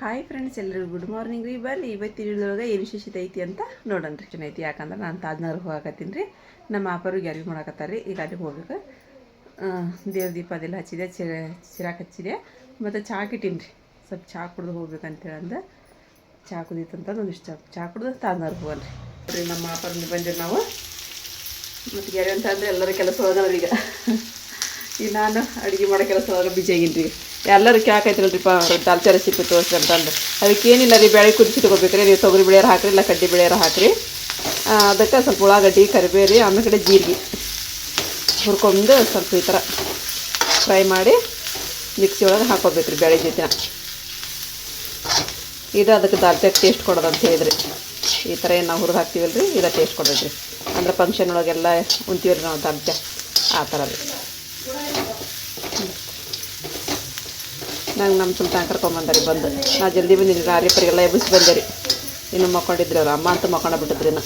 Hi friends ಎಲ್ಲರಿಗೂ good morning ರೀ. ಬರ್ರಿ ಇವತ್ತಿನ ಇಳಿದೊಳಗೆ ಏನು ವಿಶೇಷತೆ ಐತಿ ಅಂತ ನೋಡೋಣ ರೀ. ಐತಿ, ಯಾಕಂದ್ರೆ ನಾನು ತಾಜ್ನಗರ್ ಹೋಗಕತ್ತೀನಿ ರೀ. ನಮ್ಮ ಅಪ್ಪರಿಗೆ ಅರಿವಿ ಮಾಡಕತ್ತಾರೆ ರೀ. ಈಗ ಅಲ್ಲಿ ಹೋಗ್ಬೇಕು. ದೇವ್ರ ದೀಪ ಅದೆಲ್ಲ ಹಚ್ಚಿದೆ ಚಿರ ಚಿರಾಕ್ ಹಚ್ಚಿದೆ. ಮತ್ತು ಚಹಾ ಇಟ್ಟೀನಿ ರೀ. ಸ್ವಲ್ಪ ಚಹಾ ಕುಡ್ದು ಹೋಗ್ಬೇಕಂತೇಳಿ ಅಂದ. ಚಹಾ ಕುದೀತಂತ ಒಂದಿಷ್ಟು ಚಹಾ ಕುಡ್ದು ತಾಜ್ನಗರ್ ಹೋಗಲ್ಲ ರೀ. ನಮ್ಮ ಅಪ್ಪರಿಗೆ ಬಂದಿರಿ ನಾವು. ಮತ್ತು ಗೆರೆ ಅಂತ ಅಂದರೆ ಎಲ್ಲರ ಕೆಲಸ ಒಳಗದ ಈಗ. ಈಗ ನಾನು ಅಡುಗೆ ಮಾಡೋ ಕೆಲಸ ಒಳಗೆ ಬಿಜಿ ಆಗಿನ್ರಿ ಎಲ್ಲರೂ ಕೇಳಕೈತಿರಲ್ರಿಪ್ಪ ದಾಲ್ಚಾ ರೆಸಿಪಿ ತೋರಿಸಿ ಅಂತಂದು ಅದಕ್ಕೇನಿಲ್ಲ ರೀ, ಬೆಳೆ ಕುದಿಸಿ ತಗೋಬೇಕ್ರಿ. ನೀವು ತೊಗರಿ ಬೇಳೆಯಾರ ಹಾಕಿರಿ, ಇಲ್ಲ ಕಡ್ಡಿ ಬೇಳೆಯಾರ ಹಾಕಿರಿ. ಅದಕ್ಕೆ ಸ್ವಲ್ಪ ಉಳ್ಳಾಗಡ್ಡಿ ಕರಿಬೇರಿ ಆಮೇಲೆ ಕಡೆ ಜೀರಿಗೆ. ಹುರ್ಕೊಂಡು ಸ್ವಲ್ಪ ಈ ಥರ ಫ್ರೈ ಮಾಡಿ ಮಿಕ್ಸಿ ಒಳಗೆ ಹಾಕೋಬೇಕ್ರಿ ಬೇಳೆ ಜೊತೆ ಇದು ಅದಕ್ಕೆ ದಾಲ್ಚಾಕ್ ಟೇಸ್ಟ್ ಕೊಡೋದು ಅಂತ ಹೇಳಿದ್ರಿ. ಈ ಥರ ಏನು ನಾವು ಹುರಿದು ಹಾಕ್ತೀವಲ್ರಿ, ಇದು ಟೇಸ್ಟ್ ಕೊಡೋದ್ರಿ ಅಂದ್ರೆ ಫಂಕ್ಷನ್ ಒಳಗೆಲ್ಲ ಉಣ್ತೀವ್ರಿ ನಾವು ದಾಲ್ಚಾ ಆ ಥರ ರೀ ನಂಗೆ ನಮ್ಮ ಸುಲ್ತಾನ್ ಕರ್ಕೊಂಬಂದಾರಿ ಬಂದು. ನಾ ಜಲ್ದಿ ಬಂದಿನಿ ರಾರಿ ಪರಿಗೆಲ್ಲ ಎಬ್ಬಿಸಿ ಬಂದೆ ರೀ ಇನ್ನು ಮಕ್ಕೊಂಡಿದ್ರಿ ಅವ್ರು, ಅಮ್ಮ ಅಂತ ಮಕ್ಕೊಂಡ ಬಿಟ್ಟಿದ್ರಿ ನಾ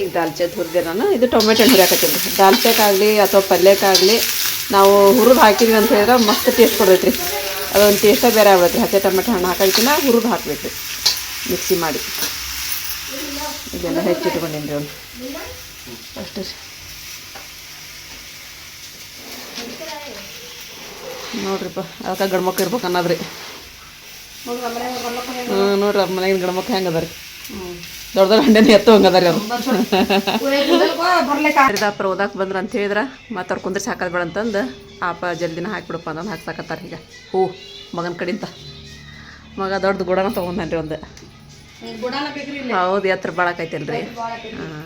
ಈಗ ದಾಲ್ಚೆ ಹುರಿದೆ ನಾನು, ಇದು ಟೊಮೆಟೊ ಹಣ್ಣು ಹುರಿಯಾಕತ್ತೀನಿ ರೀ ದಾಲ್ಚಾಕಾಗಲಿ ಅಥವಾ ಪಲ್ಯಕ್ಕಾಗಲಿ ನಾವು ಹುರಿದು ಹಾಕಿದ್ವಿ ಅಂತ ಹೇಳಿದ್ರೆ ಮಸ್ತ್ ಟೇಸ್ಟ್ ಕೊಡೈತ್ರಿ. ಅದೊಂದು ಟೇಸ್ಟೇ ಬೇರೆ ಆಗ್ಬಿಡುತ್ತೆ ಹಚ್ಚೆ ಟೊಮೆಟೊ ಹಣ್ಣು ಹಾಕೋಕ್ಕಿಂತ ಹುರಿದು ಹಾಕ್ಬೇಕು ಮಿಕ್ಸಿ ಮಾಡಿ. ಇದೆಲ್ಲ ಹೆಚ್ಚಿಟ್ಕೊಂಡಿನಿ ಅವ್ನು ಅಷ್ಟು ನೋಡ್ರಿಪ್ಪ ಅದಕ್ಕೆ ಗಂಡ್ಮಕ್ಳು ಇರ್ಬೇಕು ಅನ್ನೋದ್ರಿ. ಹ್ಞೂ ನೋಡ್ರಿ ಅವ್ರ ಮನೆಗಿನ ಗಂಡ್ಮಕ್ಳು ಹೆಂಗೆ ಅದ ರೀ ದೊಡ್ಡ ದೊಡ್ಡ ಹಂಡೆನ ಎತ್ತು ಹಂಗೆ ಅದ ರೀ ಅವ್ರು. ಹರಿದಾಪುರ ಓದಾಕ್ ಬಂದ್ರ ಅಂತ ಹೇಳಿದ್ರ ಮತ್ತೆ ಅವ್ರು ಕುಂದ್ರಿಸಿ ಹಾಕೋದು ಬೇಡ ಅಂತಂದು ಆಪ ಜಲ್ದಿನ ಹಾಕ್ಬಿಡಪ್ಪ ಅಂತಂದು ಹಾಕ್ಸಾಕತ್ತಾರ ಈಗ. ಹೂ ಮಗನ ಕಡಿಂತ ಮಗ ದೊಡ್ಡ ಗುಡನ ತೊಗೊಂಡ್ರಿ ಒಂದು. ಹೌದು ಎತ್ತರ ಬಾಳಕೈತಲ್ರಿ ಹಾಂ.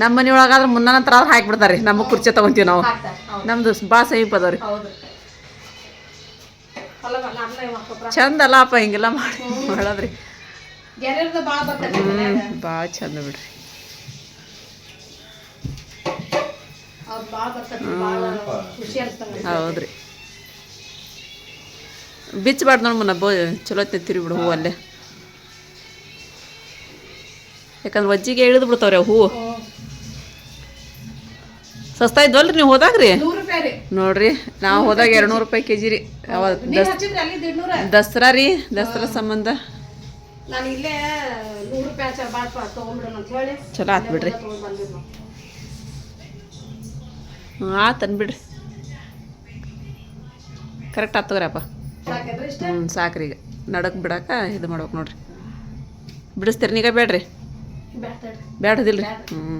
ನಮ್ಮ ಮನೆಯೊಳಗಾದ್ರೆ ಮುನ್ನ ನಂತರ ಆದ್ರೆ ಹಾಕ್ಬಿಡ್ತಾರೆ ನಮ್ಮ ಕುರ್ಚಿ ತಗೊಂತೀವಿ ನಾವು. ನಮ್ದು ಭಾಳ ಸಮೀಪ ಅದಾವ್ರಿ ಚಂದ ಅಲ್ಲಪ್ಪ ಹಿಂಗೆಲ್ಲ ಮಾಡಿ ಮಾಡೋದ್ರಿ. ಹ್ಞೂ ಭಾಳ ಚಂದ ಬಿಡ್ರಿ. ಹೌದ್ರಿ. ಬಿಚ್ಚಬಾರ್ದು ನೋಡಿ ಮುನ್ನ ಬೋ ಚಲೋ ತಿಂತೀರಿ ಬಿಡು ಹೂವು ಅಲ್ಲೇ ಯಾಕಂದ್ರೆ ಒಜ್ಜಿಗೆ ಇಳಿದು ಬಿಡ್ತಾವ್ರಿ ಹೂವು. ಸಸ್ತಾ ಇದ್ವಲ್ರಿ ನೀವು ಹೋದಾಗ್ರಿ ನೋಡ್ರಿ ನಾವು ಹೋದಾಗ ಎರಡು ನೂರು ರೂಪಾಯಿ ಕೆ ಜಿ ರೀ ದಸರಾ ರೀ ದಸರಾ ಸಂಬಂಧ. ಚಲೋ ಆತ್ ಬಿಡ್ರಿ. ಆತ್ ಅನ್ಬಿಡ್ರಿ. ಕರೆಕ್ಟ್ ಆತವ್ರಪ್ಪ ಹ್ಞೂ ಸಾಕ್ರಿ ಈಗ. ನಡಕ್ ಬಿಡಾಕ ಇದು ಮಾಡ್ಬೇಕು ನೋಡ್ರಿ. ಬಿಡಿಸ್ತೀರಿ ನೀಗ ಬೇಡ್ರಿ ಬೇಡದಿಲ್ಲ ಬೇಡದಿಲ್ರಿ ಹ್ಞೂ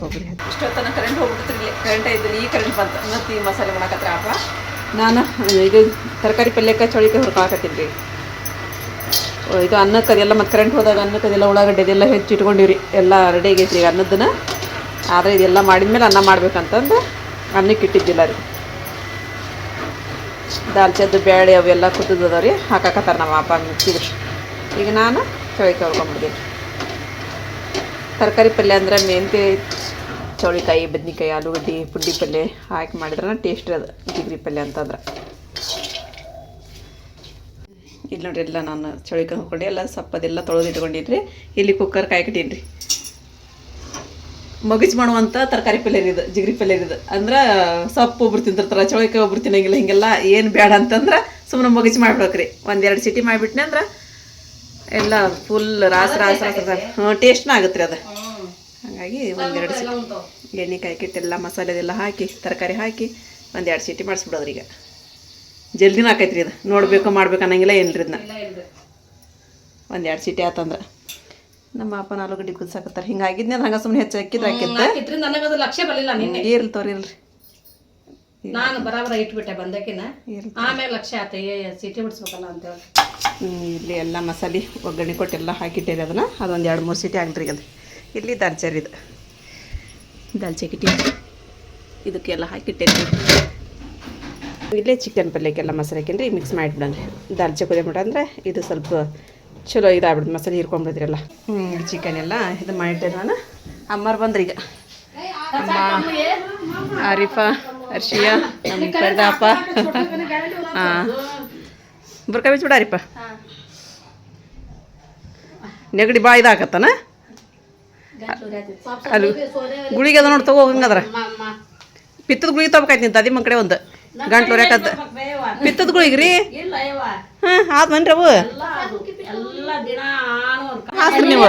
ಹೋಗ್ರಿ ಇಷ್ಟೊತ್ತನ ಕರೆಂಟ್ ಹೋಗ್ಬಿಡ್ತೀರಿ ಕರೆಂಟ್ ಇದ್ದಿಲ್ಲ ಈ ಕರೆಂಟ್ ಬಂತ. ಮತ್ತೆ ಈ ಮಸಾಲೆ ಮಾಡಕತ್ರ ಅಪ್ಪ ನಾನು ಇದು ತರಕಾರಿ ಪಲ್ಯಕ್ಕೆ ಚೌಳಿಕಾಯಿ ಹುರ್ಕೊಳಕತ್ತೀನಿ ರೀ. ಇದು ಅನ್ನಕ್ಕೆ ಅದೆಲ್ಲ ಮತ್ತು ಕರೆಂಟ್ ಹೋದಾಗ ಅನ್ನಕ್ಕೆ ಅದೆಲ್ಲ ಉಳ್ಳಾಗಡ್ಡೆ ಅದೆಲ್ಲ ಹೆಚ್ಚು ಇಟ್ಕೊಂಡಿವ್ರಿ. ಎಲ್ಲ ರೆಡಿ ಆಗೈತಿ ಈಗ ಅನ್ನದನ್ನ ಆದರೆ ಇದೆಲ್ಲ ಮಾಡಿದ್ಮೇಲೆ ಅನ್ನ ಮಾಡ್ಬೇಕಂತಂದು ಅನ್ನಕ್ಕೆ ಇಟ್ಟಿದ್ದಿಲ್ಲ ರೀ. ದಾಲ್ಚದ್ದು ಬೇಳೆ ಅವೆಲ್ಲ ಕುದ್ದದವ್ರಿ ರೀ. ಹಾಕಾಕತ್ತಾರ ನಮ್ಮ ಅಪ್ಪ ಮಿಕ್ಸಿಗೆ ಈಗ ನಾನು ಚೌಳಿಕಾಯಿ ಹುರ್ಕೊಂಬಿಡ್ತೀನಿ ತರಕಾರಿ ಪಲ್ಯ ಅಂದ್ರೆ ಮೆಂತೆ ಚೌಳಿಕಾಯಿ, ಬದ್ನಿಕಾಯಿ, ಆಲೂಗಡ್ಡೆ, ಪುಂಡಿ ಪಲ್ಯ ಹಾಕಿ ಮಾಡಿದ್ರೆ ಟೇಸ್ಟ್ ಅದು, ಜಿಗ್ರಿ ಪಲ್ಯ ಅಂತಂದ್ರೆ. ಇಲ್ಲಿ ನೋಡ್ರಿ ಎಲ್ಲ ನಾನು ಚೌಳಿಕಾಯಿ ಹಾಕ್ಕೊಂಡು ಎಲ್ಲ ಸಪ್ಪದೆಲ್ಲ ತೊಳೆದು ಇಟ್ಕೊಂಡಿದ್ರಿ. ಇಲ್ಲಿ ಕುಕ್ಕರ್ ಕಾಯ್ಕಿಟ್ಟೀನಿ ರೀ ಮಗಜ್ ಮಾಡುವಂಥ ತರಕಾರಿ ಪಲ್ಯ ಇದು, ಜಿಗ್ರಿ ಪಲ್ಯ ಇದು. ಅಂದ್ರೆ ಸೊಪ್ಪು ಒಬ್ರು ತಿಂತಿರ್ತಾರೆ ಚೌಳಿಕಾಯಿ ಒಬ್ರು ತಿನ್ನಂಗಿಲ್ಲ, ಹಿಂಗೆಲ್ಲ ಏನು ಬೇಡ ಅಂತಂದ್ರೆ ಸುಮ್ಮನೆ ಮಗಜ್ ಮಾಡ್ಬೇಕ್ರಿ. ಒಂದೆರಡು ಸಿಟಿ ಮಾಡಿಬಿಟ್ನೆ ಅಂದ್ರೆ ಎಲ್ಲ ಫುಲ್ ರಾಸ ರಾಸ ಹ್ಞೂ ಟೇಸ್ಟ್ನ ಆಗುತ್ತೆ ರೀ ಅದು ಹಾಗಾಗಿ ಒಂದೆರಡು ಸೀಟಿ ಸಿಟಿ ಕಿಟ್ಟೆಲ್ಲ ಮಸಾಲೆದೆಲ್ಲ ಹಾಕಿ ತರಕಾರಿ ಹಾಕಿ ಒಂದೆರಡು ಸಿಟಿ ಮಾಡಿಸ್ಬಿಡೋದ್ರಿ ಈಗ. ಜಲ್ದಿನ ರೀ ಅದು ನೋಡಬೇಕು ಮಾಡ್ಬೇಕು ಅನ್ನಂಗಿಲ್ಲ ಏನ್ರಿ ಇದನ್ನ ಒಂದೆರಡು ಸೀಟಿ ಆತಂದ್ರೆ. ನಮ್ಮ ಅಪ್ಪನ ಆಲೂಗಡ್ಡೆ ಕುದಿಸಾಕತ್ತಾರೆ. ಹಿಂಗೆ ಆಗಿದ್ನೇ ಹಂಗೆ ಸುಮ್ಮನೆ ಹೆಚ್ಚು ಹಾಕಿದ್ರೆ. ಹಾಕಿದ್ದೆ ಇರ್ಲಿ ತೋರಿಲ್ರಿ ನಾನು ಬರಾಬರ ಇಟ್ಬಿಟ್ಟೆ ಬಂದಕಿನ ಆಮೇಲೆ ಲಕ್ಷ ಆತ ಏ ಸಿಟಿ ಬಿಡಿಸ್ಬೇಕಲ್ಲ ಅಂತ ಹೇಳಿ. ಇಲ್ಲಿ ಎಲ್ಲ ಮಸಾಲೆ ಒಗ್ಗರಣೆ ಕೊಟ್ಟೆಲ್ಲ ಹಾಕಿಟ್ಟಿರಿ ಅದನ್ನು. ಅದೊಂದು ಎರಡು ಮೂರು ಸೀಟಿ ಆಗ್ಲಿ ಅದು. ಇಲ್ಲಿ ದಾಲ್ಚಾರಿ ಇದು. ದಾಲ್ಚಾಕಿಟ್ಟಿ ಇದಕ್ಕೆಲ್ಲ ಹಾಕಿಟ್ಟಿರಿ. ಇಲ್ಲೇ ಚಿಕನ್ ಪಲ್ಯಕ್ಕೆಲ್ಲ ಮಸಾಲೆ ಹಾಕಿನ್ರಿ ಮಿಕ್ಸ್ ಮಾಡಿಬಿಡನ್ರಿ ದಾಲ್ಚೆ ಕುದಿ ಅಂದ್ರೆ ಇದು ಸ್ವಲ್ಪ ಚಲೋ ಇದಾಗ್ಬಿಡ್ದು ಮಸಾಲೆ ಹೀರ್ಕೊಂಡ್ಬಿಡ್ತೀರಲ್ಲ ಹ್ಞೂ ಚಿಕನ್ ಎಲ್ಲ ಇದು ಮಾಡಿಟ್ಟೆ ನಾನು. ಅಮ್ಮರು ಬಂದ್ರಿ ಈಗ ಅಮ್ಮ ಆರಿಫಾ ಅರ್ಷಿಯಾ ನಮ್ಮ ಕರ್ದಪ್ಪ ಹಾಂ. ಬುರ್ಕ ಬಿಚ್ಬಿಡಾರಿಪ್ಪ ನೆಗಡಿ ಭಾಳ ಇದಾಕತ್ತನ ಅಲ್ಲಿ ಗುಳಿಗೆ ಅದ ನೋಡಿ ತಗೋ ಹಂಗದ್ರ. ಪಿತ್ತದ ಗುಳಿಗೆ ತಗೋಬೇಕಾಯ್ತು ನಿಂತ ಅದೇ ಕಡೆ ಒಂದು. ಗಂಟ್ಲು ಉರ್ಯಾಕತ್ತ. ಪಿತ್ತದ ಗುಳಿಗೆ ರೀ? ಹಾಂ ಆದ್ ಮನ್ರಿ ಅವು. ಹಾಸ್ರಿ ನೀವು?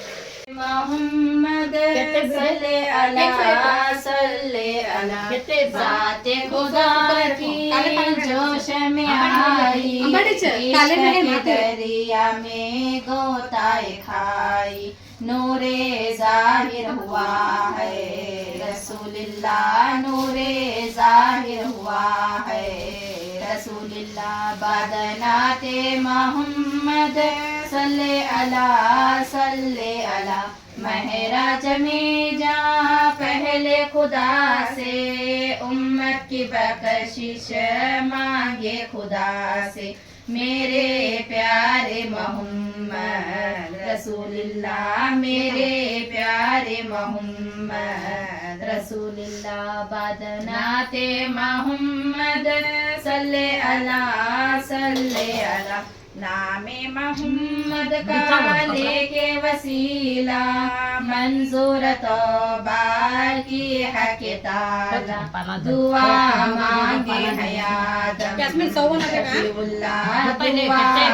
मोहम्मद सल्ले अला सल्ले अला। जाते खुदा की जोश में आई दरिया में गोताए खाई नूरे ज़ाहिर हुआ है। रसूलुल्लाह नूरे ज़ाहिर हुआ है। रसूलुल्लाह बदनाते मोहम्मद सल्ले अला सल्ले अला। महराज में जा पहले खुदा से। उम्मत की बख्शिश मांगे खुदा से। मेरे प्यारे मोहम्मद, रसूलुल्लाह, मेरे प्यारे मोहम्मद। रसूलुल्लाह बदनाते मोहम्मद सल्ले अला सल्ले अला। नामे मोहम्मद का लेके वसीला। मंजूर तो बार की है किताला दुआ मांगे हयात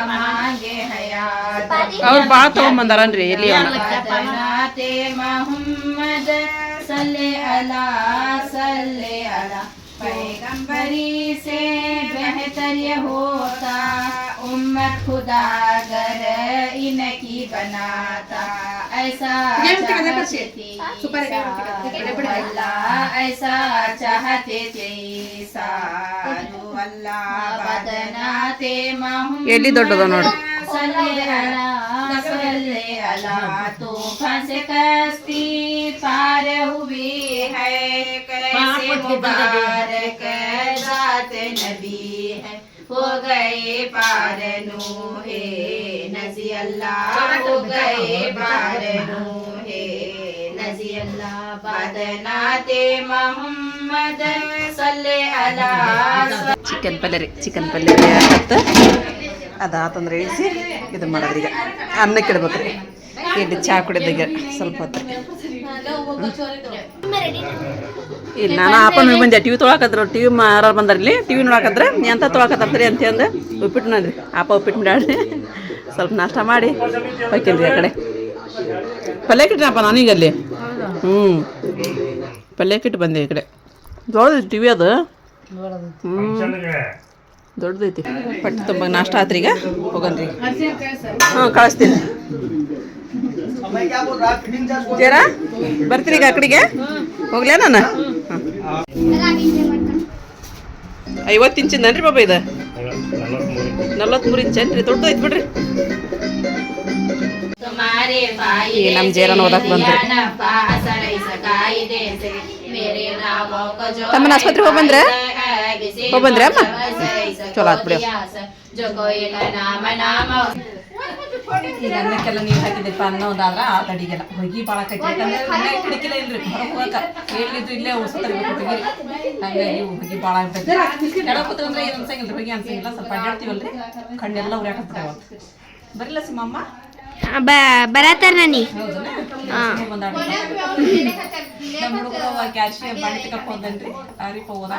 मांगे हयात और बात हो मंदरन रे लिया मोहम्मद सल्ले अला सल्ले अला। पैगंबरी से बेहतर ये होता उम्मत खुदा गर इनकी बनाता ऐसा ये भी कहते चाहते बच्चे। थे सुपर है, कहते हैं, बड़े बड़े। अल्लाह ऐसा चाहते थे ईसा रू अल्लाह बदनाते मोहम्मद ಎಲ್ಲಿ ದೊಡ್ಡದ ನೋಡು सल्ले अला सल्ले अला तूफान से कश्ती पार हुई है कैसे मुबारक जात नबी है हो गए पार नूहे नजी अल्लाह हो गए पार नूहे नजी अल्लाह बदनाते मोहम्मद सल्ले अला ಚಿಕನ್ ಪಲ್ಯ ರೀ ಚಿಕನ್ ಪಲ್ಯ ರೀ ಆಕತ್ತ ಅದಾತಂದ್ರೆ ಇಳಿಸಿ ಇದು ಮಾಡೋದ್ರಿ ಈಗ ಅನ್ನಕ್ಕೆ ಇಡ್ಬೇಕು ರೀ ಇಲ್ಲಿ ಚಹಾ ಕುಡಿದಾಗ ಸ್ವಲ್ಪ ಹೊತ್ತು ಇಲ್ಲ ನಾನು ಅಪ್ಪನ ನೋಡಿ ಬಂದೆ ಟಿವಿ ತೊಳಕತ್ರ ಟಿವಿ ಮಾರ ಬಂದಾರ ಇಲ್ಲಿ? ಟಿವಿ ನೋಡಕತ್ರ ಎಂತ ಅಂತ ತೊಳಕತ್ತರ್ತೀರಿ ಅಂತ ಅಂದು. ಉಪ್ಪಿಟ್ಟು ನೋಡ್ರಿ. ಅಪ್ಪ ಉಪ್ಪಿಟ್ಟು ಮಾಡ್ಯಾಡ್ರಿ ಸ್ವಲ್ಪ ನಾಷ್ಟ ಮಾಡಿ ಹೋಗ್ತೀನಿ ಆ ಕಡೆ. ಪಲ್ಯ ಕಿಟ್ಟಿನಪ್ಪ ನಾನೀಗ ಅಲ್ಲಿ ಹ್ಞೂ ಪಲ್ಯ ಕಿಟ್ಟು ಬಂದೆ ಈ ಕಡೆ. ದೊಡ್ಡದು ಟಿವಿ ಅದು? ಹ್ಞೂ ದೊಡ್ಡದೈತಿ. ಪಟ್ಟು ತುಂಬ ನಾಷ್ಟ ಆತ್ರಿ ಈಗ ಹೋಗನ್ರಿ. ಹಾಂ ಕಳಿಸ್ತೀನಿ. ಜರ? ಬರ್ತೀರಿ ಈಗ ಆ ಕಡೆಗೆ ಹೋಗ್ಲೇ ನಾನು? ಐವತ್ತು ಇಂಚಿಂದನ್ರಿ ಬಾಬಾ ಇದು? ನಲ್ವತ್ಮೂರು ಇಂಚ್ ಏನ್ರಿ? ದೊಡ್ಡ ಐತ್ ಬಿಡ್ರಿ ನಮ್ ಜೇರನ್ ಓದಕ್ ಬಂದ್ರಿ. ತಮ್ಮನ ಆಸ್ಪತ್ರೆ ಹೋಗಿ ಬಂದ್ರೆ? ಹೋಗಿ ಅಮ್ಮ? ಚಲೋ ಆತ್ ಬಿಡಿ. ಈಗ ಅನ್ನಕ್ಕೆಲ್ಲ ನೀರು ಹಾಕಿದೆಪ್ಪ ಅನ್ನೋದಾದ್ರೆ ಆ ಕಡಿಗೆಲ್ಲ. ಹೊಗಿ ಭಾಳ ಕಟ್ಟಿ. ಯಾಕಂದ್ರೆ ಮನೆ ಇಲ್ರಿ. ಹೊರಗೆ ಹೇಳಿದ್ರು ಇಲ್ಲೇ ಉಸ್ತರಿಬೇಕು ಹೊಗಿ ಹಂಗಾಗಿ ಹೊಗಿ ಭಾಳ ಎಡ ಕೂತ್ಕೊಂಡ್ರೆ ಏನು ಅನ್ಸಂಗಿಲ್ಲ ಹೊಗಿ ಅನ್ಸಂಗಿಲ್ಲ. ಸ್ವಲ್ಪ ಅಡ್ಡಾಡ್ತೀವಲ್ರಿ ಕಣ್ಣೆಲ್ಲ ಉರಿಯಾಕತ್ಬಿಟ್ಟಾವ ಬರಲ್ಲ ಸಿಮ್ಮಮ್ಮ ಬರತಾರ ನಾನಿ. ಕ್ಯಾಲ್ಶಿಯಂ ಬಾಡಿ ತಕ್ಕ ಹೋದನ್ರಿ ಆರಿಪ ಹೋದ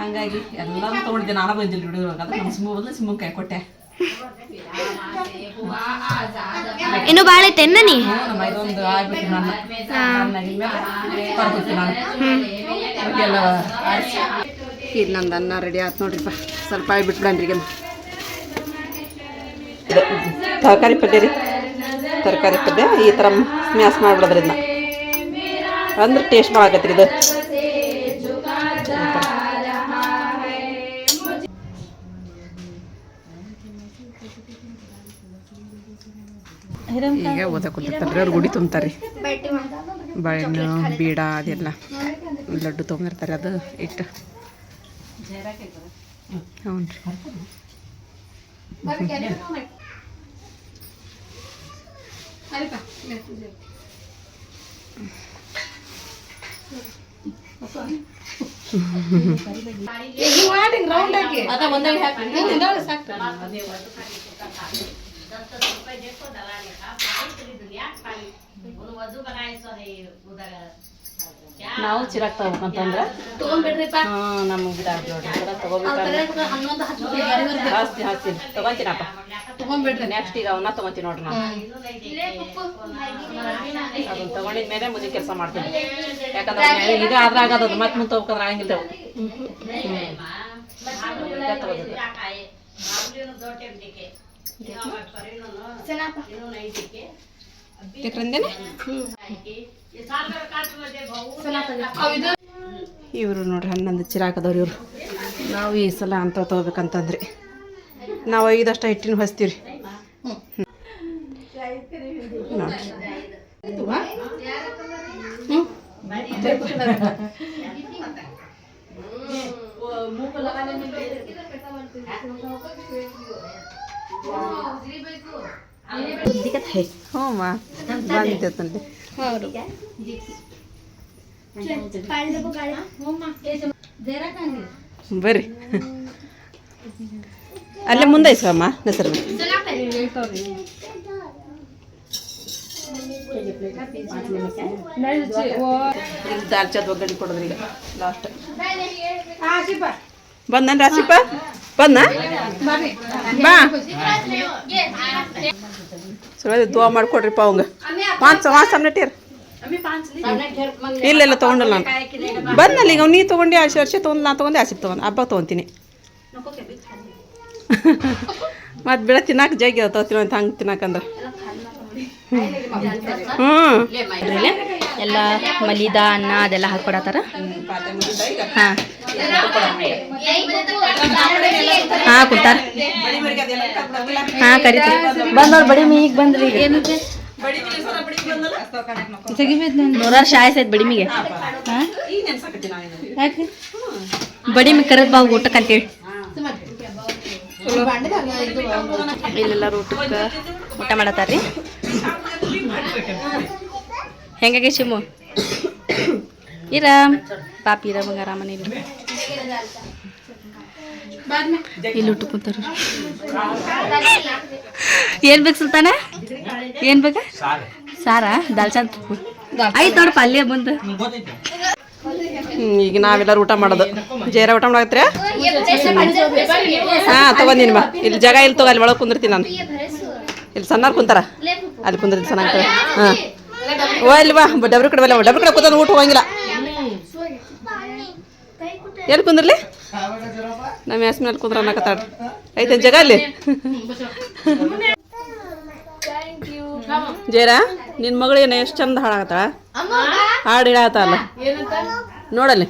ಹಂಗಾಗಿ ಎಲ್ಲರೂ ತಗೊಂಡಿದ್ದೆ. ನಾನು ಬಂದಿಲ್ಲ ಹುಡುಗರು ನಮ್ಮ ಸಿಂಹ ಬಂದ್ರೆ ಸಿಂಹಕ್ಕೆ ಕೈ ಕೊಟ್ಟೆ. ಇನ್ನು ಬಾಳೆ ಐತೆ ನೀ? ಇದು. ನಂದು ಅನ್ನ ರೆಡಿ ಆಯ್ತು ನೋಡ್ರಿಪ್ಪ ಸ್ವಲ್ಪ ಈಗ ತರಕಾರಿ ಪಲ್ಯ ರೀ. ತರಕಾರಿ ಪಲ್ಯ ಈ ಥರ ಸ್ಮ್ಯಾಶ್ ಮಾಡಿಬಿಡೋದ್ರಿಂದ. ಅಂದ್ರೆ ಟೇಸ್ಟ್ ರೀ ಇದು. ಈಗ ಓದಕ್ಕೆ ಅವ್ರು ಗುಡಿ ತುಂಬ್ತಾರೆ. ಬಾಳೆಹಣ್ಣು ಬೀಡ ಅದೆಲ್ಲ. ಲಡ್ಡು ತೊಗೊಂಡಿರ್ತಾರೆ ಅದು ಇಟ್ಟು. ಹ್ಞೂ ಮಾಡಿ ರೌಂಡ್ ಹಾಕಿ ಹಿಂದೊಳಗೆ ಸಾಕು ನಾವು ಚಿರಾಕ್ ತಗೋಬೇಕಂತಂದ್ರೆ? ತಗೊಂಡ್ಬಿಡ್ರಿಪ್ಪ. ಹಾಂ ನಮ್ಗೆ ಗಿಡ ನೋಡ್ರಿ ಥರ ತಗೋಬೇಕಂದ್ರೆ. ಹನ್ನೊಂದು ಜಾಸ್ತಿ ಹಾಕ್ತೀನಿ ತಗೊಂತೀನಪ್ಪ. ತಗೊಂಡ್ಬಿಡ್ರಿ. ನೆಕ್ಸ್ಟ್ ಈಗ ಅವನ್ನ ತಗೊಂತೀನಿ ನೋಡ್ರಿ ನಾನು. ಅದನ್ನ ತಗೊಂಡಿದ ಮೇಲೆ ಮುಂದೆ ಕೆಲಸ ಮಾಡ್ತೀನಿ. ಯಾಕಂದ್ರೆ ಈಗ ಆದ್ರೆ ಆಗದ ಮತ್ತೆ ಮುಂದೆ ತಗೋಬೇಕಂದ್ರೆ ಆಗಂಗಿಲ್ಲ ಅವು. ಹ್ಮ್. ಇವರು ನೋಡ್ರಿ ಹನ್ನೊಂದು ಚಿರಾಕದವ್ರು ಇವರು. ನಾವು ಈ ಸಲ ಅಂತ ತಗೋಬೇಕಂತಂದ್ರಿ. ನಾವು ಐದಷ್ಟು ಹಿಟ್ಟಿನ ಹೊಸ್ತೀವ್ರಿ. ನೋಡ್ರಿ. ಹ್ಞೂ ಮಾ ಬಂದಿದ್ದೆ ಬರ್ರಿ ಅಲ್ಲೇ ಮುಂದೆ ಇಸ್ಕಮ್ಮ ಹೆಸರು ದಾಲ್ಚದ ಒಗ್ಗರಣೆ ಕೊಡೋದ್ರಿ ಈಗ ಲಾಸ್ಟ್ ಬಂದನ್ ರಾಸಿಪ್ಪ ಬಂದ? ಬಾ. ಸುಳ್ಳ ದುವಾ ಮಾಡ್ಕೊಡ್ರಿಪ್ಪ ಅವಂಗ. ಪಾಂಚ್ ಮಾಸ ನಟ್ಟಿರ್ ಇಲ್ಲ ಇಲ್ಲ ತೊಗೊಂಡಲ್ಲ ನಾನು. ಬಂದಲ್ಲಿ ಈಗ ನೀ ತೊಗೊಂಡು, ಆಶೆ ವರ್ಷ ತೊಗೊಂಡು ನಾ ತೊಗೊಂಡೆ ಆಸೆ ತೊಗೊಂಡು, ಹಬ್ಬ ತೊಗೊಂತೀನಿ. ಮತ್ತು ಬಿಡ, ತಿನ್ನಾಕ ಜಗ್ಗಿ ತಗೋತೀನಿ ಅಂತ ಹಂಗೆ ತಿನ್ನಕಂದ್ರೆ. ಹ್ಞೂ ಎಲ್ಲ ಮಲಿದ ಅನ್ನ ಅದೆಲ್ಲ ಹಾಕೊಡತ್ತಾರ? ಹಾಂ. ಹಾಂ ಕುಂತಾರ ಹಾಂ ಕರಿತೀವಿ ಬಂದವ್ರು ಬಡಿ ಮೀಗ್ ಬಂದ್ರಿ ನೂರಾರು ಶಾಯಸ್ ಐತ್ ಬಡಿ ಮಿಗೆ. ಹಾಂ? ಯಾಕೆ? ಬಡಿ ಮಿ ಕರೆದ್ ಬಾ ಊಟಕ್ಕೆ ಅಂತೇಳಿ. ಇಲ್ಲೆಲ್ಲರೂ ಊಟಕ್ಕೆ. ಊಟ ಮಾಡತ್ತಾರ್ರಿ? ಹೆಂಗಾಗಿ ಶಿಮು? ಇರ, ಪಾಪಿ ಇರ ಬಂಗಾರ ಇಲ್ಲ. ಇಲ್ಲಿ ಊಟ ಕೂತಾರ ಏನ್ ಬೇಕು ಸುಲ್ತಾನ? ಏನ್ ಬೇಕ? ಸಾರಾ? ದಾಲ್ಚಾನ್ ಆಯ್ತು ನೋಡಪ್ಪ, ಅಲ್ಲೇ ಬಂದು. ಈಗ ನಾವೆಲ್ಲರೂ ಊಟ ಮಾಡೋದು. ಜೇರ ಊಟ ಮಾಡತ್ತೀರ ಹಾ, ತಗೋ ಬಾ. ಇಲ್ಲಿ ಜಾಗ ಇಲ್ಲಿ ತಗೋ, ಅಲ್ಲಿ ಒಳಗೆ ಕುಂದಿರ್ತೀನಿ ನಾನು. ಇಲ್ಲಿ ಸಣ್ಣ ಕುಂತಾರ? ಅಲ್ಲಿ ಕುಂದ್ರ ಸಣ್ಣ ಹಾಂ. ಓ, ಇಲ್ಲಿ ಡಬ್ರಿ ಕಡೆ ಬಲ್ಲ ಡಬ್ರಿ ಕಡೆ ಕುತ್ತ ಊಟ ಹೋಗಂಗಿಲ್ಲ. ಎಲ್ಲಿ ಕುಂದ್ರಲಿ? ನಮ್ಮ ಯಾಸ್ಮಿನಲ್ಲಿ ಕುಂದ್ರ ಅನ್ನಕತ್ತಾಳ. ಐತೆ, ಜಗ ಅಲ್ಲಿ. ಜೇರ ನಿನ್ನ ಮಗಳು ಏನು ಎಷ್ಟು ಚಂದ ಹಾಡಾಕತ್ತಾಳ ಹಾಡು ಹೇಳತ್ತಲ್ಲ ನೋಡಲ್ಲಿ.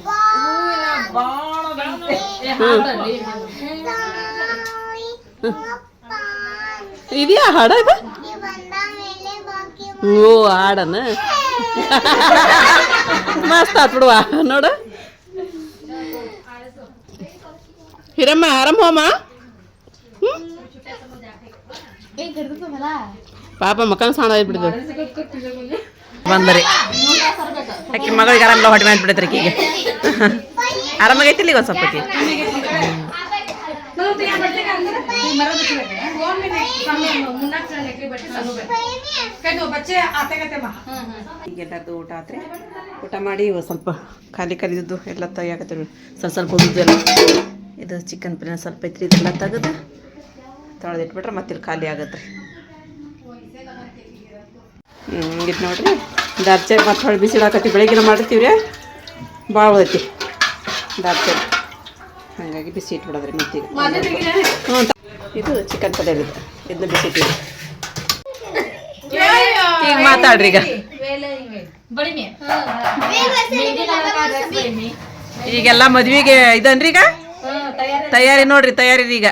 ಇದೆಯಾ ಹಾಡ ಇದು? ಓ, ಹಾಡನ? ಮಸ್ತ್ ಆತ್ ಬಿಡುವ ನೋಡು. ಹಿರಮ್ಮ ಆರಾಮ ಹೋಮ? ಪಾಪ ಮಕ್ಕಳ ಸಾಣ ಬಿಡಿದ್ರು ಬಂದ್ರಿ. ಆಕಿ ಮಗಳಿಗೆ ಆರಾಮಿಲ್ಲ ಹೊಟ್ಟೆ ಮಾಡಿ ಬಿಡತ್ರಿ ಆರಾಮಾಗೈತಿಲ್ಲ ಈಗ ಸ್ವಲ್ಪ ಆಕಿ ಈಗೆಲ್ಲರದು ಊಟ ಆತ್ರಿ ಊಟ ಮಾಡಿ ಇವು ಸ್ವಲ್ಪ ಖಾಲಿ ಕಲಿದಿದ್ದು ಎಲ್ಲ ತೆಗಿಯಾಕತ್ತೀವಿ ಸ್ವಲ್ಪ ಸ್ವಲ್ಪ ಉಳಿದು ಎಲ್ಲ ಇದು ಚಿಕನ್ ಪಿನ ಸ್ವಲ್ಪ ಐತ್ರಿ ಇದೆಲ್ಲ ತೆಗೆದು ತೊಳೆದಿಟ್ಬಿಟ್ರೆ ಮತ್ತೆ ಇಲ್ಲಿ ಖಾಲಿ ಆಗತ್ತೆ. ರೀ ಇದು ನೋಡ್ರಿ. ದಾರ್ಚೆ ಮತ್ತೆ ಹೊಳೆ ಬಿಸಿಡಾಕತ್ತಿ ಬೆಳಗ್ಗಿನ ಮಾಡಿರ್ತೀವಿ ರೀ ಭಾಳ ಉಳೈತಿ ದಾರ್ಚೆ. ಹಾಗಾಗಿ ಬಿಸಿ ಇಟ್ಬಿಡೋದ್ರಿ ಮತ್ತೆ ಹ್ಞೂ ಇದು ಚಿಕನ್ ಪಲ್ಯ ಇದೆ. ಇದನ್ನ ಬಿಸಿ ಇಟ್ಟಿವಿ ಈಗ ಮಾತಾಡ್ರಿ ಈಗ. ಈಗೆಲ್ಲ ಮದ್ವಿಗೆ ಇದನ್ರಿ ಈಗ? ತಯಾರಿ. ನೋಡ್ರಿ ತಯಾರಿ ರೀ ಈಗ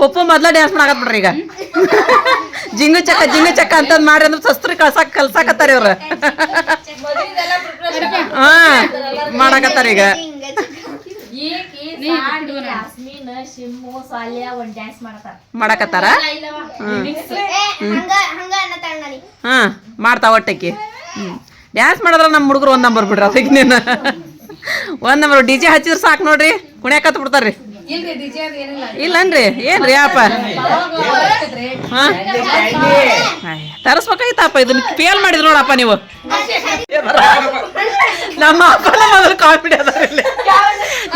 ಪಪ್ಪು ಮೊದ್ಲ ಡ್ಯಾನ್ಸ್ ಮಾಡಾಕತ್ ಬಿಡ್ರಿ ಈಗ. ಜಿಂಗು ಚಕ್ಕ ಜಿಂಗು ಚಕ್ಕ ಅಂತಂದ್ ಮಾಡ್ರಿ ಅಂದ್ರೆ ಸಸ್ತ್ರ ಕಳ್ಸಾಕ್ ಕಲ್ಸಾಕತ್ತಾರ ಇವ್ರ. ಹಾ ಮಾಡಾಕತ್ತಾರ ಈಗ. ಶಿಮ್ಮು ಸಾಲ್ಯ ಒಂದ್ ಡ್ಯಾನ್ಸ್ ಮಾಡ್ತಾರ ಮಾಡಕತ್ತಾರ? ಹಾಂ ಮಾಡ್ತಾವ ಒಟ್ಟಕ್ಕೆ ಹ್ಞೂ ಡ್ಯಾನ್ಸ್ ಮಾಡಿದ್ರೆ ನಮ್ಮ ಹುಡುಗರು ಒಂದ್ ನಂಬರ್ ಬಿಡ್ರಿ ಅದಕ್ಕೆ ನೀನು. ಒಂದು ನಂಬರ್ ಡಿ ಜೆ ಹಚ್ಚಿದ್ರೆ ಸಾಕು ನೋಡ್ರಿ. ಕುಣ್ಯಾಕತ್ ಬಿಡ್ತಾರ್ರಿ ಅದು ಇಲ್ಲನ್ರಿ ಏನ್ರಿ ಅಪ್ಪ ಹಾಂ ತರಿಸ್ಬೇಕಾಯ್ತಪ್ಪ ಇದನ್ನ ಫೇಲ್ ಮಾಡಿದ್ರು ನೋಡಪ್ಪ ನೀವು ನಮ್ಮ ಅಪ್ಪನ ಮೊದಲು ಕಾಪಿ ಅದಾರ ಇಲ್ಲಿ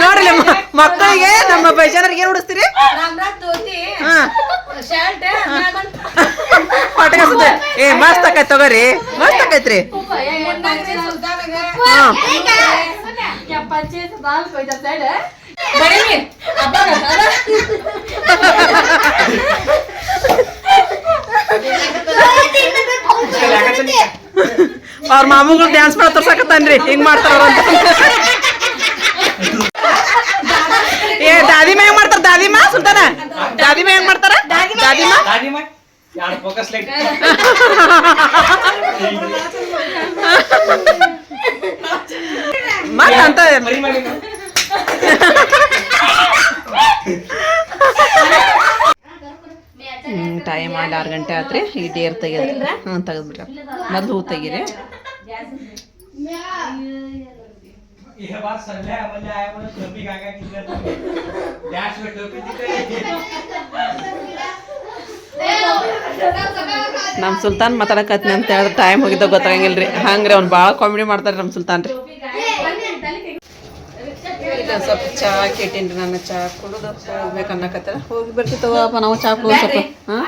ನೋಡ್ರಿ ಮಕ್ಕಳಿಗೆ ನಮ್ಮ ಬೈಜಾನರಿಗೆ ಏನ್ ಉಡಿಸ್ತೀರಿ ರಾಮರಾಜ್ ಧೋತಿ ಹಾ ಶರ್ಟ್ ಪಟಕ ಏ ಮಸ್ತ್ ಆಕೈತ್ ತಗೋರಿ ಮಸ್ತ್ ಆಕೈತ್ರಿ ಹಾ ಬರೀ ಅಬ್ಬಾಗ ಅವ್ರ ಮಾಮೂಗಳು ಡ್ಯಾನ್ಸ್ ಮಾಡಿ ತೋರ್ಸಕತ್ತಾನ್ರಿ. ಹಿಂಗ್ ಮಾಡ್ತಾರ ಅಂತ. ಏ ದಾದಿಮ ಹೆಂಗ್ ಮಾಡ್ತಾರ? ದಾದಿಮ ಸುಲ್ತಾನ? ದಾದಿಮ ಹೆಂಗ್ ಮಾಡ್ತಾರ? ದಾದಿಮ ಎರಡು ಫೋಕಸ್ ಲೈಟ್ ಮತ್ತ ಅಂತ ಮರಿ ಮಾಡಿ ಟೈಮ್ ಅಲ್ಲಿ ಆರು ಗಂಟೆ ಆದ್ರೆ ಈ ಡೇರ್ ತೆಗೆದ್ರೆ. ಹ್ಞೂ ತೆಗೆದ್ಬಿಟ್ರೆ ಮೊದಲು ಹೂ ತೆಗೀರಿ. ನಮ್ಮ ಸುಲ್ತಾನ್ ಮಾತಾಡಕತ್ನಿ ಅಂತ ಹೇಳಿದ್ರೆ ಟೈಮ್ ಹೋಗಿದ್ದ ಗೊತ್ತಾಗಂಗಿಲ್ರಿ. ಹಂಗ್ರಿ, ಅವ್ನು ಭಾಳ ಕಾಮಿಡಿ ಮಾಡ್ತಾರೆ ನಮ್ಮ ಸುಲ್ತಾನ್ ರೀ ಈಗ ಸ್ವಲ್ಪ ಚಾ ಕೆಟ್ಟಿನ್ರಿ ನನ್ನ ಚಾ ಕುಡಿದು ಹೋಗ್ಬೇಕು ಅನ್ನಕತ್ತಾರ. ಹೋಗಿ ಬರ್ತಿ ತಗೋಪ್ಪ ನಾವು ಚಾ ಕುಡಿದು ಸ್ವಲ್ಪ ಹಾಂ?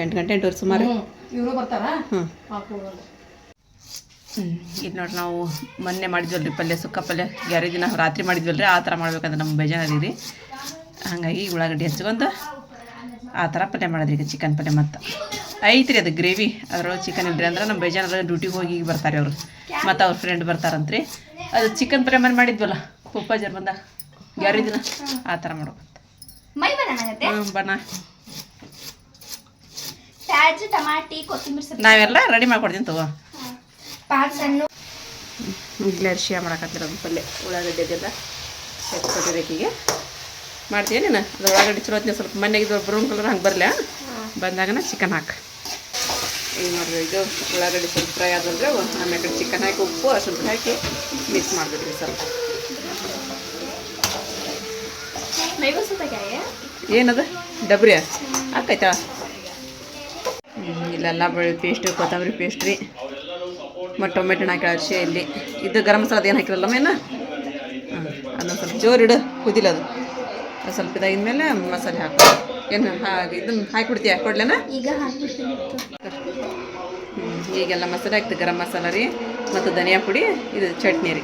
ಎಂಟು ಗಂಟೆ ಎಂಟೂವರೆ ಸುಮಾರು. ಇವರು ಬರ್ತಾರ? ಹ್ಞೂ ಇದು ನೋಡ್ರಿ ನಾವು ಮೊನ್ನೆ ಮಾಡಿದ್ವಲ್ರಿ ಪಲ್ಯ ಸುಕ್ಕ ಪಲ್ಯ. ಗ್ಯಾರೇಜ್ ದಿನ ರಾತ್ರಿ ಮಾಡಿದ್ವಲ್ರಿ ಆ ಥರ ಮಾಡ್ಬೇಕಂದ್ರೆ ನಮ್ಮ ಬೇಜಾನ ರೀ ಹಾಗಾಗಿ ಉಳ್ಳಾಗಡ್ಡಿ ಹಚ್ಕೊಂಡು ಆ ಥರ ಪಲ್ಯ ಮಾಡಿದ್ರಿ ಈಗ ಚಿಕನ್ ಪಲ್ಯ ಮತ್ತು. ಐತ್ರಿ ಅದು ಗ್ರೇವಿ. ಅದ್ರೊಳಗೆ ಚಿಕನ್ ಇಲ್ರಿ ಅಂದ್ರೆ ನಮ್ಮ ಬೇಜಾರ ಡ್ಯೂಟಿಗೆ ಹೋಗಿ ಬರ್ತಾರೆ ಅವರು. ಮತ್ತು ಅವ್ರ ಫ್ರೆಂಡ್ ಬರ್ತಾರಂತ್ರಿ. ಅದು ಚಿಕನ್ ಮನೆ ಮಾಡಿದ್ವಲ್ಲ ಪಪ್ಪಾಜರ್ ಬಂದಾಗ ಯಾರು ದಿನ? ಆ ಥರ ಮಾಡೋ. ಹ್ಞೂ ಬಣ್ಣ ಟಮಾಟಿ ಕೊತ್ತಂಬರಿ ನಾವೆಲ್ಲ ರೆಡಿ ಮಾಡ್ಕೊಡ್ತೀನಿ ತಗೋ. ಇಡ್ಲಿ ಅರಿಶಿಯ ಮಾಡಕತ್ತಿರೋದು ಪಲ್ಯ. ಉಳ್ಳಾಗಡ್ಡಿ ಅದೆಲ್ಲ ಹೆಚ್ಚಿಕೊಟ್ಟಿರೋಕಿಗೆ ಮಾಡ್ತೀಯ ನೀನು? ಅದು ಉಳ್ಳಾಗಡ್ಡೆ ಚಲೋ ಹೊತ್ನ್ಯಾಗ ಸ್ವಲ್ಪ ಮನೆಗೆ ಬ್ರೌನ್ ಕಲರ್ ಹಂಗೆ ಬರಲ್ಲ ಬಂದಾಗನ ಚಿಕನ್ ಹಾಕು. ಈಗ ನೋಡಿರಿ ಇದು ಉಳ್ಳಾಗಡ್ಡಿ ಸ್ವಲ್ಪ ಫ್ರೈ ಆದ್ರೆ ಆಮೇಲೆ ಕಡೆ ಚಿಕನ್ ಹಾಕಿ ಉಪ್ಪು ಸ್ವಲ್ಪ ಹಾಕಿ ಮಿಕ್ಸ್ ಮಾಡಿಬಿಡ್ರಿ ಸ್ವಲ್ಪ. ಏನದು? ಡಬ್ರಿ ಹಾಕೈತಾ ಇಲ್ಲೆಲ್ಲ ಬೆಳ್ಳಿ ಪೇಸ್ಟ್ ಕೊತ್ತಂಬರಿ ಪೇಸ್ಟ್ ರೀ ಮತ್ತು ಟೊಮೆಟೊ ಹಾಕಿ ಅರಿಶಿ ಇಲ್ಲಿ. ಇದು ಗರಂ ಮಸಾಲ ಏನು ಹಾಕಿರಲ್ಲ ಮೇನ ಹಾಂ ಅದೊಂದು ಸ್ವಲ್ಪ ಜೋರಿಡು ಕುದಿಲ್ಲ ಅದು. ಅದು ಸ್ವಲ್ಪ ಇದಾಗಿದ್ಮೇಲೆ ಮಸಾಲೆ ಹಾಕು. ಏನು ಹಾ ಇದನ್ನು ಹಾಕಿಬಿಡ್ತೀಯ? ಕೊಡ್ಲೇನಾ? ಈಗ ಹಾಕ್ಬಿಡ್ತೀನಿ. ಈಗೆಲ್ಲ ಮಸಾಲೆ ಹಾಕ್ತೀವಿ ಗರಂ ಮಸಾಲ ರೀ, ಮತ್ತು ಧನಿಯಾ ಪುಡಿ, ಇದು ಚಟ್ನಿ ರೀ.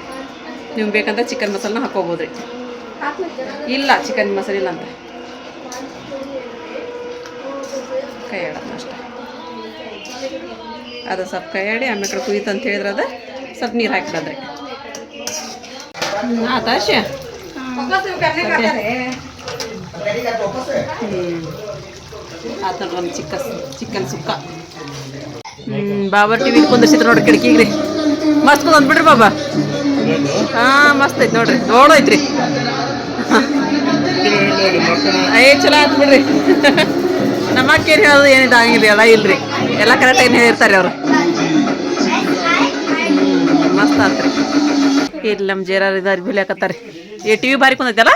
ನಿಮ್ಗೆ ಬೇಕಂದ್ರೆ ಚಿಕನ್ ಮಸಾಲನ ಹಾಕೋಬೋದು ರೀ. ಇಲ್ಲ, ಚಿಕನ್ ಮಸಾಲೆ ಇಲ್ಲ ಅಂತ. ಕೈ ಆಡೋದು ಅಷ್ಟೇ. ಅದು ಸ್ವಲ್ಪ ಕೈ ಆಡಿ ಆಮೇಲೆ ಕುಯ್ತು ಅಂತ ಹೇಳಿದ್ರೆ ಅದು ಸ್ವಲ್ಪ ನೀರು ಹಾಕಿಬಿಡದ್ರಿ ಆತ ಅಷ್ಟೇ ಆತ ಚಿಕ್ಕ ಚಿಕನ್ ಸುಕ್ಕ. ಹ್ಞೂ ಬಾಬರ್ ಟಿ ವಿ ಕುಂದಿರ್ಸಿದ್ರು ನೋಡ್ರಿ ರೀ ಮಸ್ತ್ ಕುಂದ್ ಬಿಡ್ರಿ ಬಾಬಾ. ಹಾ, ಮಸ್ತ್ ಐತಿ ನೋಡ್ರಿ. ನೋಡೈತ್ರಿ ಏ, ಚಲೋ ಆಯ್ತು ಬಿಡ್ರಿ. ನಮ್ಮ ಅಕ್ಕ ಏನು ಹೇಳೋದು ಏನಿದೆ ಆಗಿಲ್ಲ ಎಲ್ಲ ಇಲ್ರಿ. ಎಲ್ಲ ಕರೆಕ್ಟಾಗಿ ಹೇಳಿರ್ತಾರೆ ಅವರು. ಮಸ್ತ್ ಆತ್ರಿ ಇಲ್ಲಿ ನಮ್ಮ ಜೇರಾರ್ ಇದಾರಿ ಅರ್ಬಿ ಹಾಕತ್ತಾರೆ ಏ, ಟಿವಿ ಬಾರಿ ಕುಂದೈತಲ್ಲ?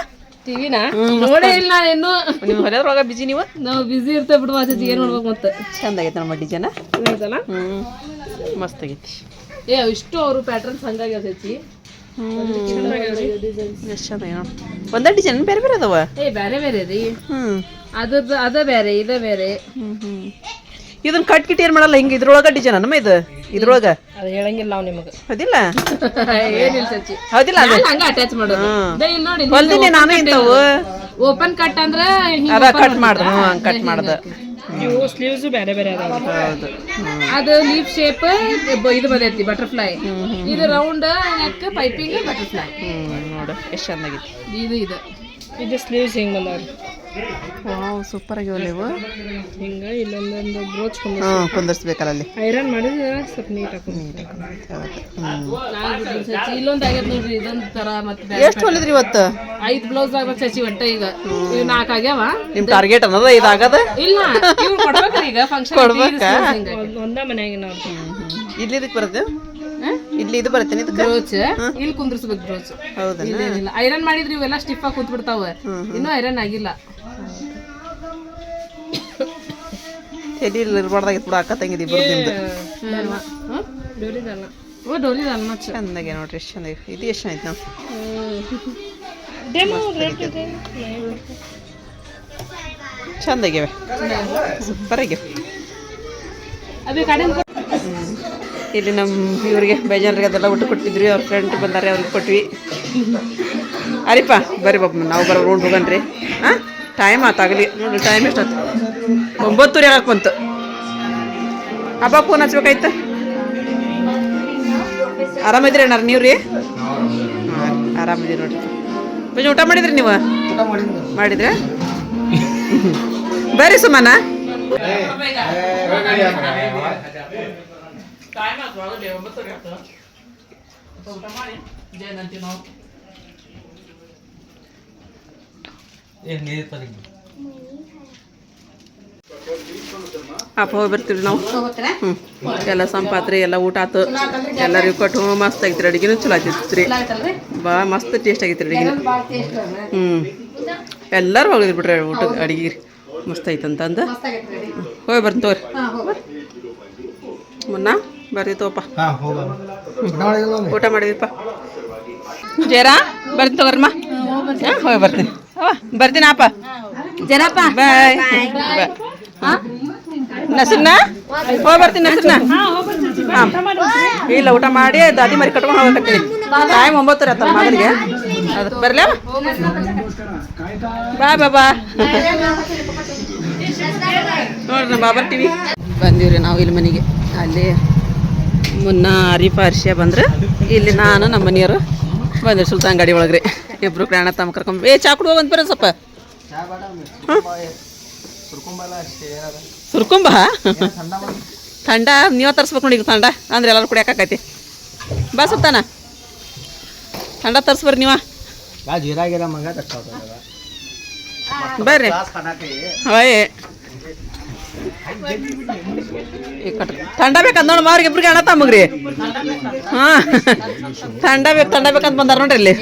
ಟಿವಿನ? ನಾ ನೋಡೇ ಇಲ್ಲ ನಾನು ಇನ್ನು. ನೀವು ಹೊಲಿಯೋದ್ರೊಳಗೆ ಬಿಜಿ ನೀವು? ನಾವು ಬಿಜಿ ಇರ್ತೇವೆ ಬಿಡು ಆಚೆ ಏನ್ ಮಾಡ್ಬೇಕು ಮತ್ತೆ? ಚಂದ ಆಗೈತೆ ನಮ್ಮ ಡಿಜೈನ? ಹೌದಲ್ಲ? ಹ್ಞೂ ಮಸ್ತ್ ಆಗೈತಿ. ಏ ಇಷ್ಟು ಅವರು ಪ್ಯಾಟರ್ನ್ಸ್ ಹಂಗಾಗಿ ಅದೈತಿ ಎಷ್ಟು ಚಂದ ಒಂದೇ ಡಿಸೈನ್ ಬೇರೆ ಬೇರೆ ಅದಾವ? ಏ ಬೇರೆ ಬೇರೆ ರೀ. ಹ್ಞೂ ಅದ ಅದ ಬೇರೆ ಇದ ಬೇರೆ. ಹ್ಞೂ ಹ್ಞೂ ಇದನ್ನ ಕಟ್ ಕಿಟ್ ಏನ್ ಮಾಡಲ್ಲ ಹಿಂಗ ಇದ್ರೊಳಗ ಡಿಸೈನ್ ನಮ್ಮ ಇದು? ಇದ್ರೊಳಗ? ಅದು ಹೇಳಂಗಿಲ್ಲ ನಾವು ನಿಮಗೆ. ಹೌದಿಲ್ಲ? ಏನಿಲ್ಲ ಸಚ್ಚಿ. ಹೌದಿಲ್ಲ ಅದು? ಹಂಗ ಅಟ್ಯಾಚ್ ಮಾಡೋದು. ಹ್ಮ್. ಇಲ್ಲಿ ನೋಡಿ ಹೊಲ್ದಿನಿ ನಾನು ಇಂಥವು. ಓಪನ್ ಕಟ್ ಅಂದ್ರೆ ಅದ ಕಟ್ ಮಾಡ್ದ ಹ್ಞೂ ಹಂಗೆ ಕಟ್ ಮಾಡ್ದ. ಸ್ಲೀವ್ಸ್ ಬೇರೆ ಬೇರೆ ಅದಾವ. ಹೌದು. ಅದು ಲೀಫ್ ಶೇಪ್ ಇದು ಬಂದೈತಿ ಬಟರ್ಫ್ಲೈ ಇದು ರೌಂಡ್ ನೆಕ್ ಪೈಪಿಂಗ್ ಬಟರ್ಫ್ಲೈ ಹ್ಞೂ ನೋಡು ಎಷ್ಟು ಚೆನ್ನಾಗಿತ್ತು ಇದು ಇದು. ಇದು ಸ್ಲೀವ್ಸ್ ಹಿಂಗ್ ಬಂದವ್ರಿ ವಾವ್ ಸೂಪರ್ ಆಗಿವೆ ನೀವು ಹಿಂಗ ಇಲ್ಲೊಂದೊಂದು ಬ್ರೋಚ್ ಹಾಂ ಕುಂದರ್ಸ್ಬೇಕಲ್ಲ ಅಲ್ಲಿ. ಐರನ್ ಮಾಡಿದ್ರೆ ಸ್ವಲ್ಪ ನೀಟ್ ಹಾಕೊಂಡು ಇಲ್ಲೊಂದು ಆಗ್ಯದ ನೋಡ್ರಿ ಇದೊಂದು ತರ ಮತ್ತೆ ಎಷ್ಟು ಹೊಲಿದ್ರಿ ಇವತ್ತು? ಐದು ಬ್ಲೌಸ್ ಆಗ್ಬೇಕು ಚಚಿ ಒಟ್ಟ ಈಗ. ಇವ್ ನಾಲ್ಕು ಆಗ್ಯಾವ. ನಿಮ್ಮ ಟಾರ್ಗೆಟ್ ಅನ್ನೋದು ಇದಾಗದ ಇಲ್ಲ ಇವ್ ಕೊಡ್ಬೇಕ್ರಿ ಈಗ ಫಂಕ್ಷನ್ ಕೊಡ್ಬೇಕು? ಒಂದ ಮನೆಯಾಗಿ ನಾವು ಇಲ್ಲಿ ಇದಕ್ಕೆ ಬರುತ್ತೆ ಇಲ್ಲಿ ಇದು ಬರುತ್ತೆ ಇದಕ್ಕೆ? ಬ್ರೋಚ್ ಇಲ್ಲಿ ಕುಂದ್ರಿಸ್ಬೇಕು ಬ್ರೋಚ್ ಹೌದಾ? ಐರನ್ ಮಾಡಿದ್ರೆ ಇವೆಲ್ಲ ಸ್ಟಿಫ್ ಆಗಿ ಕುಂತ್ ಬಿಡ್ತಾವ ಇನ್ನೂ ಐರನ್ ಆಗಿಲ್ಲ. ತಲೆ ಇರ್ಬಾರ್ದಾಗಿತ್ತು ಬಿಡ ಅಕ್ಕ ತಂಗಿದಿ ಬರ್ದಿಂದ ಡೋಲಿದಲ್ಲ ಓ ಡೋಲಿದಲ್ಲ ಮಚ್ಚ ಚಂದಾಗೆ ನೋಡ್ರಿ ಎಷ್ಟು ಚಂದ ಇದು ಎಷ್ಟು ಆಯ್ತು ನಾವು ಇದೆ. ಸೂಪರ್ ಆಗ್ಯಾವ ಅದೇ ಕಡೆ ಇಲ್ಲಿ ನಮ್ಮ ಇವರಿಗೆ ಬೇಜಾನ್ರಿಗೆ ಅದೆಲ್ಲ ಊಟ ಕೊಟ್ಟಿದ್ರಿ, ಅವ್ರ ಫ್ರೆಂಡ್ ಬಂದಾರೆ, ಅವ್ರಿಗೆ ಕೊಟ್ವಿ. ಅರಿಪ, ಬರ್ರಿ ಬಾಬು ನಾವು ಬರೋ ರೋಡ್ ಹೋಗನ್ರಿ ಹಾಂ ಟೈಮ್ ಆತಾಗಲಿ ನೋಡಿ ಟೈಮ್ ಎಷ್ಟಾಯ್ತು ಒಂಬತ್ತೂರಿ ಆಗಕ್ಕೆ ಬಂತು? ಹಬ್ಬ ಫೋನ್ ಹಚ್ಬೇಕಾಯ್ತು. ಆರಾಮಿದ್ರಿ ಅಣ್ಣಾರ ನೀವು ರೀ ಹಾಂ ಆರಾಮಿದ್ದೀರಿ ನೋಡ್ರಿ. ಬಜ್ಜಿ ಊಟ ಮಾಡಿದ್ರಿ ನೀವು? ಮಾಡಿದ್ರೆ? ಬರ್ರಿ ಸುಮ್ಮನ ಟೈಮ್ ಆಯ್ತು ಒಳಗಡೆ ಒಂಬತ್ತುವರೆ ಆಯ್ತು ಊಟ ಮಾಡಿ ಜಯನಂತಿ ನಾವು ಏನು ನೀರು ತಂದಿದ್ದು? ಅಪ್ಪ ಹೋಗಿ ಬರ್ತೀವಿ ನಾವು ಹ್ಞೂ ಎಲ್ಲ ಸಂಪಾತ್ರಿ ಎಲ್ಲ ಊಟ ಆತು. ಎಲ್ಲರಿಗೂ ಕೊಟ್ಟು ಮಸ್ತ್ ಆಗಿತ್ತು ಅಡುಗೆನೂ ಚಲೋ ಆಯ್ತಿತ್ತು ರೀ ಬಾ ಮಸ್ತ್ ಟೇಸ್ಟ್ ಆಗಿತ್ತು ಅಡುಗೆ ಹ್ಞೂ ಎಲ್ಲರೂ ಹೋಗಿದ್ರು ಬಿಡ್ರಿ ಊಟ ಅಡುಗೆ. ಮಸ್ತ್ ಐತಂತಂದು ಹೋಗಿ ಬರ್ತೀನಿ ತೋರಿ. ಮುನ್ನ? ಬರ್ರಿ ತೋಪ ಊಟ ಮಾಡಿದಿಪ್ಪ ಜೇರಾ ಬರ್ತೀನಿ ತಗೋರಮ್ಮ ಹೋಗಿ ಬರ್ತೀನಿ. ಬರ್ತೀನಪ್ಪ ಜರಪ್ಪ. ಬಾಯ್. ನಸರ್ನ? ಹೋಗಿ ಬರ್ತೀನಿ ನಸರ್ನ. ಹಾಂ. ಇಲ್ಲ ಊಟ ಮಾಡಿ ದಾದಿ ಮರಿ ಕಟ್ಕೊಂಡು ಹೋಗ್ಬೇಕಂತೀನಿ ಟೈಮ್ ಒಂಬತ್ತರ ಆತಲ್ಲ ಮಗನಿಗೆ. ಅದು ಬರಲೇ ಬಾಯ್ ಬಾಬಾ. ನೋಡ್ರಿ ನಮ್ಮ ಬಾಬರ್ ಟಿವಿ ಬಂದೀವ್ರಿ ನಾವು ಇಲ್ಲಿ ಮನೆಗೆ. ಅಲ್ಲಿ ಮುನ್ನ ಅರೀಫಾ ಬಂದ್ರೆ ಇಲ್ಲಿ ನಾನು ನಮ್ಮ ಮನೆಯವರು ಬಂದ್ರೆ ಸುಲ್ತಾನ್ ಗಾಡಿ ಒಳಗ್ರಿ. ಇಬ್ರು ಪ್ರಯಾಣ ತಮ್ಮ ಕರ್ಕೊಂಡ್ ಏ ಚಾ ಕುಡುವ ಬಂದ್ ಬರ ಸ್ವಲ್ಪ. ಸುರ್ಕೊಂಬ? ಥಂಡ ನೀವ ತರಿಸ್ಬೇಕು ನೋಡಿ ಥಂಡ ಅಂದ್ರೆ ಎಲ್ಲರೂ ಕುಡಿಯೋಕಾಕೈತಿ ಬಾ ಸುಲ್ತಾನ. ಥಂಡ ತರಿಸ್ಬರ್ರಿ ನೀವ. ಮಗ ಬರ್ರಿ. ಹೋಯ್. ಥಂಡ ಬೇಕಂತ ನೋಡಿ, ಮಾವ್ರಿಗೆ ಇಬ್ರಿಗೆ ಅಣ್ಣ ತಮ್ಮಗ್ರಿ. ಹಾ. ತಂಡ ಬೇಕು, ತಂಡ ಬೇಕಂತ ಬಂದಾರ ನೋಡ್ರಿ ಇಲ್ಲಿ.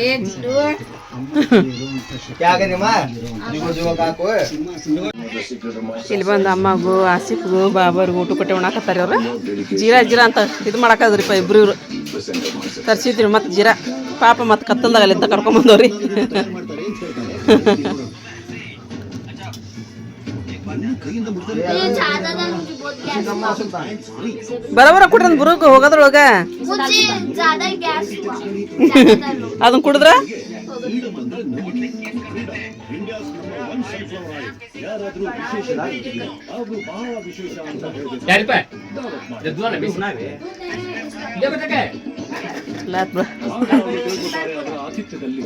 ಇಲ್ಲಿ ಬಂದು ಅಮ್ಮಗೂ, ಆಸಿಫ್ಗೂ, ಬಾಬರ್ಗೂ ಊಟ ಕೊಟ್ಟೆ ಉಣಾಕತ್ತಾರ ಅವ್ರು. ಜೀರಾ ಜೀರಾ ಅಂತ ಇದು ಮಾಡಾಕದ್ರಿಪ್ಪ ಇಬ್ರು ಇವ್ರು. ತರ್ಸಿದ್ರಿ ಮತ್ತೆ ಜೀರಾ. ಪಾಪ ಮತ್ತೆ ಕತ್ತಲ್ದಾಗ ಅಲ್ಲಿಂದ ಕರ್ಕೊಂಬಂದವ್ರಿ ಬರೋಬರ ಕುಟ್ರ ಬುರುಕ ಹೋಗೋದ್ರೊಳಗ. ಅದನ್ನ ಕುಡಿದ್ರ? ಆತಿಥ್ಯದಲ್ಲಿ